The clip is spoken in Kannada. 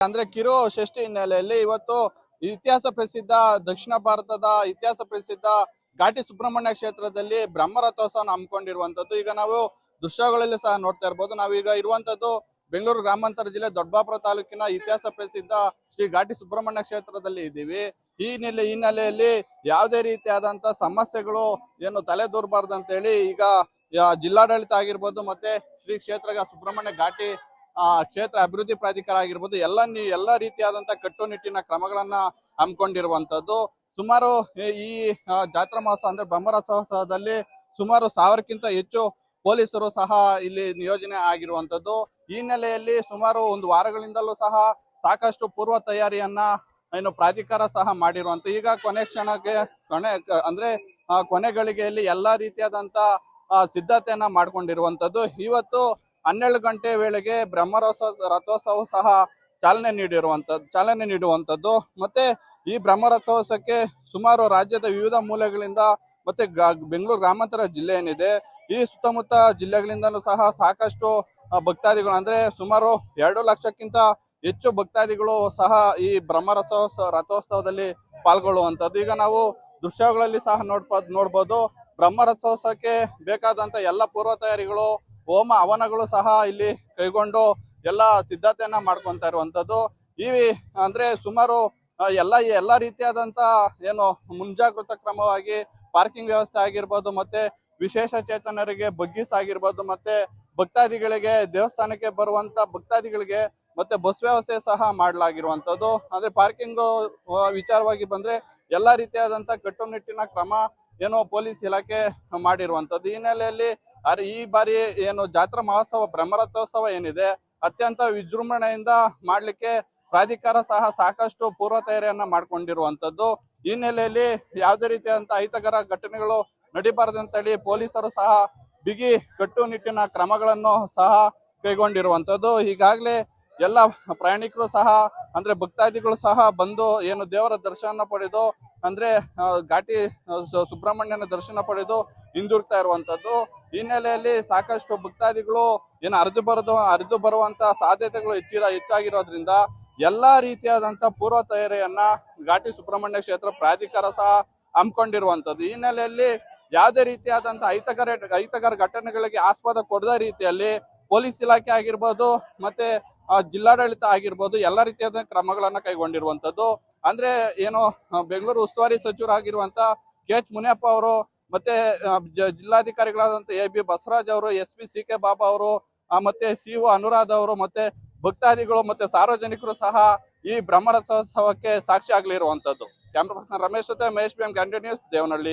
ಅಂದ್ರೆ ಕಿರು ಷಷ್ಠಿ ಹಿನ್ನೆಲೆಯಲ್ಲಿ ಇವತ್ತು ಇತಿಹಾಸ ಪ್ರಸಿದ್ಧ ದಕ್ಷಿಣ ಭಾರತದ ಇತಿಹಾಸ ಪ್ರಸಿದ್ಧ ಘಾಟಿ ಸುಬ್ರಹ್ಮಣ್ಯ ಕ್ಷೇತ್ರದಲ್ಲಿ ಬ್ರಹ್ಮರಥೋತ್ಸವನ ಹಮ್ಮಿಕೊಂಡಿರುವಂತದ್ದು ಈಗ ನಾವು ದೃಶ್ಯಗಳಲ್ಲಿ ಸಹ ನೋಡ್ತಾ ಇರ್ಬೋದು. ನಾವೀಗ ಇರುವಂತದ್ದು ಬೆಂಗಳೂರು ಗ್ರಾಮಾಂತರ ಜಿಲ್ಲೆ ದೊಡ್ಡಬಾಪುರ ತಾಲೂಕಿನ ಇತಿಹಾಸ ಪ್ರಸಿದ್ಧ ಶ್ರೀ ಘಾಟಿ ಸುಬ್ರಹ್ಮಣ್ಯ ಕ್ಷೇತ್ರದಲ್ಲಿ ಇದ್ದೀವಿ. ಈ ನೆಲೆ ಹಿನ್ನೆಲೆಯಲ್ಲಿ ಯಾವುದೇ ರೀತಿಯಾದಂತ ಸಮಸ್ಯೆಗಳು ಏನು ತಲೆದೂರಬಾರ್ದು ಅಂತ ಹೇಳಿ ಈಗ ಜಿಲ್ಲಾಡಳಿತ ಆಗಿರ್ಬೋದು ಮತ್ತೆ ಶ್ರೀ ಕ್ಷೇತ್ರ ಸುಬ್ರಹ್ಮಣ್ಯ ಘಾಟಿ ಆ, ಕ್ಷೇತ್ರ ಅಭಿವೃದ್ಧಿ ಪ್ರಾಧಿಕಾರ ಆಗಿರ್ಬೋದು ಎಲ್ಲ ಎಲ್ಲ ರೀತಿಯಾದಂತಹ ಕಟ್ಟುನಿಟ್ಟಿನ ಕ್ರಮಗಳನ್ನ ಹಮ್ಮಿಕೊಂಡಿರುವಂತದ್ದು ಸುಮಾರು ಈ- ಜಾತ್ರಾ ಮಹೋತ್ಸವ ಅಂದ್ರೆ ಬ್ರಹ್ಮರಥೋತ್ಸವದಲ್ಲಿ ಸುಮಾರು ಸಾವಿರಕ್ಕಿಂತ ಹೆಚ್ಚು ಪೊಲೀಸರು ಸಹ ಇಲ್ಲಿ ನಿಯೋಜನೆ ಆಗಿರುವಂತದ್ದು ಈ ಹಿನ್ನೆಲೆಯಲ್ಲಿ ಸುಮಾರು ಒಂದು ವಾರಗಳಿಂದಲೂ ಸಹ ಸಾಕಷ್ಟು ಪೂರ್ವ ತಯಾರಿಯನ್ನ ಏನು ಪ್ರಾಧಿಕಾರ ಸಹ ಮಾಡಿರುವಂತ ಈಗ ಕೊನೆ ಕ್ಷಣಕ್ಕೆ ಕೊನೆ ಅಂದ್ರೆ ಕೊನೆಗಳಿಗೆಯಲ್ಲಿ ಎಲ್ಲಾ ರೀತಿಯಾದಂತ ಸಿದ್ಧತೆಯನ್ನ ಮಾಡ್ಕೊಂಡಿರುವಂತದ್ದು ಇವತ್ತು ಹನ್ನೆರಡು ಗಂಟೆ ವೇಳೆಗೆ ಬ್ರಹ್ಮರಸ ರಥೋತ್ಸವ ಸಹ ಚಾಲನೆ ನೀಡಿರುವಂತದ್ದು ಚಾಲನೆ ನೀಡುವಂತದ್ದು. ಮತ್ತೆ ಈ ಬ್ರಹ್ಮರಥೋತ್ಸವಕ್ಕೆ ಸುಮಾರು ರಾಜ್ಯದ ವಿವಿಧ ಮೂಲೆಗಳಿಂದ ಮತ್ತೆ ಬೆಂಗಳೂರು ಗ್ರಾಮಾಂತರ ಜಿಲ್ಲೆ ಏನಿದೆ, ಈ ಸುತ್ತಮುತ್ತ ಜಿಲ್ಲೆಗಳಿಂದಲೂ ಸಹ ಸಾಕಷ್ಟು ಭಕ್ತಾದಿಗಳು, ಅಂದ್ರೆ ಸುಮಾರು ಎರಡು ಲಕ್ಷಕ್ಕಿಂತ ಹೆಚ್ಚು ಭಕ್ತಾದಿಗಳು ಸಹ ಈ ಬ್ರಹ್ಮರಥೋತ್ಸವ ರಥೋತ್ಸವದಲ್ಲಿ ಪಾಲ್ಗೊಳ್ಳುವಂಥದ್ದು ಈಗ ನಾವು ದೃಶ್ಯಗಳಲ್ಲಿ ಸಹ ನೋಡ್ಬೋದು ನೋಡ್ಬೋದು, ಬ್ರಹ್ಮರಥೋತ್ಸವಕ್ಕೆ ಬೇಕಾದಂತ ಎಲ್ಲ ಪೂರ್ವ ತಯಾರಿಗಳು ಹೋಮ ಹವನಗಳು ಸಹ ಇಲ್ಲಿ ಕೈಗೊಂಡು ಎಲ್ಲ ಸಿದ್ಧತೆಯನ್ನ ಮಾಡ್ಕೊಂತ ಇರುವಂತದ್ದು. ಈ, ಅಂದ್ರೆ ಸುಮಾರು ಎಲ್ಲ ಎಲ್ಲ ರೀತಿಯಾದಂತ ಏನು ಮುಂಜಾಗೃತ ಕ್ರಮವಾಗಿ ಪಾರ್ಕಿಂಗ್ ವ್ಯವಸ್ಥೆ ಆಗಿರ್ಬೋದು, ಮತ್ತೆ ವಿಶೇಷ ಚೇತನರಿಗೆ ಬಗ್ಗಿಸ್ ಆಗಿರ್ಬೋದು, ಮತ್ತೆ ಭಕ್ತಾದಿಗಳಿಗೆ ದೇವಸ್ಥಾನಕ್ಕೆ ಬರುವಂತ ಭಕ್ತಾದಿಗಳಿಗೆ ಮತ್ತೆ ಬಸ್ ವ್ಯವಸ್ಥೆ ಸಹ ಮಾಡಲಾಗಿರುವಂತದ್ದು. ಅಂದ್ರೆ ಪಾರ್ಕಿಂಗ್ ವಿಚಾರವಾಗಿ ಬಂದ್ರೆ ಎಲ್ಲಾ ರೀತಿಯಾದಂತ ಕಟ್ಟುನಿಟ್ಟಿನ ಕ್ರಮ ಏನು ಪೊಲೀಸ್ ಇಲಾಖೆ ಮಾಡಿರುವಂತದ್ದು. ಹಿನ್ನೆಲೆಯಲ್ಲಿ ಅರೆ ಈ ಬಾರಿ ಏನು ಜಾತ್ರಾ ಮಹೋತ್ಸವ, ಬ್ರಹ್ಮರಥೋತ್ಸವ ಏನಿದೆ, ಅತ್ಯಂತ ವಿಜೃಂಭಣೆಯಿಂದ ಮಾಡ್ಲಿಕ್ಕೆ ಪ್ರಾಧಿಕಾರ ಸಹ ಸಾಕಷ್ಟು ಪೂರ್ವ ತಯಾರಿಯನ್ನ ಮಾಡ್ಕೊಂಡಿರುವಂತದ್ದು ಈ ಹಿನ್ನೆಲೆಯಲ್ಲಿ ಯಾವುದೇ ರೀತಿಯಾದಂತಹ ಅಹಿತಕರ ಘಟನೆಗಳು ನಡಿಬಾರದಂತೇಳಿ ಪೊಲೀಸರು ಸಹ ಬಿಗಿ ಕಟ್ಟುನಿಟ್ಟಿನ ಕ್ರಮಗಳನ್ನು ಸಹ ಕೈಗೊಂಡಿರುವಂತದ್ದು ಈಗಾಗಲೇ ಎಲ್ಲ ಪ್ರಯಾಣಿಕರು ಸಹ, ಅಂದ್ರೆ ಭಕ್ತಾದಿಗಳು ಸಹ ಬಂದು ಏನು ದೇವರ ದರ್ಶನ ಪಡೆದು ಅಂದ್ರೆ ಘಾಟಿ ಸುಬ್ರಹ್ಮಣ್ಯನ ದರ್ಶನ ಪಡೆದು ಹಿಂದಿರುಗ್ತಾ ಇರುವಂತದ್ದು ಹಿನ್ನೆಲೆಯಲ್ಲಿ ಸಾಕಷ್ಟು ಭಕ್ತಾದಿಗಳು ಏನು ಅರಿದು ಬರೋದು ಅರಿದು ಬರುವಂತ ಸಾಧ್ಯತೆಗಳು ಹೆಚ್ಚಿರ, ಹೆಚ್ಚಾಗಿರೋದ್ರಿಂದ ಎಲ್ಲಾ ರೀತಿಯಾದಂತ ಪೂರ್ವ ತಯಾರಿಯನ್ನ ಘಾಟಿ ಸುಬ್ರಹ್ಮಣ್ಯ ಕ್ಷೇತ್ರ ಪ್ರಾಧಿಕಾರ ಸಹ ಹಮ್ಮಿಕೊಂಡಿರುವಂತದ್ದು ಹಿನ್ನೆಲೆಯಲ್ಲಿ ಯಾವುದೇ ರೀತಿಯಾದಂತ ಅಹಿತಕರ ಅಹಿತಕರ ಘಟನೆಗಳಿಗೆ ಆಸ್ಪದ ಕೊಡದ ರೀತಿಯಲ್ಲಿ ಪೊಲೀಸ್ ಇಲಾಖೆ ಆಗಿರ್ಬೋದು, ಮತ್ತೆ ಜಿಲ್ಲಾಡಳಿತ ಆಗಿರ್ಬೋದು, ಎಲ್ಲ ರೀತಿಯಾದ ಕ್ರಮಗಳನ್ನ ಕೈಗೊಂಡಿರುವಂತದ್ದು ಅಂದ್ರೆ ಏನು ಬೆಂಗಳೂರು ಉಸ್ತುವಾರಿ ಸಚಿವರಾಗಿರುವಂತ ಕೆ ಎಚ್ ಮುನಿಯಪ್ಪ ಅವರು, ಮತ್ತೆ ಜಿಲ್ಲಾಧಿಕಾರಿಗಳಾದಂತ ಎ ಬಿ ಬಸವರಾಜ್ ಅವರು, S P C K Baba ಅವರು ಮತ್ತೆ ಸಿ ಒ ಅನುರಾಧ ಅವರು, ಮತ್ತೆ ಭಕ್ತಾದಿಗಳು, ಮತ್ತೆ ಸಾರ್ವಜನಿಕರು ಸಹ ಈ ಬ್ರಹ್ಮರಥೋತ್ಸವಕ್ಕೆ ಸಾಕ್ಷಿ ಆಗ್ಲಿರುವಂತದ್ದು. ಕ್ಯಾಮ್ರಾ ಪರ್ಸನ್ ರಮೇಶ್ ಜೊತೆ, ಮಹೇಶ್ ಎಂ ನ್ಯೂಸ್, ದೇವನಹಳ್ಳಿ.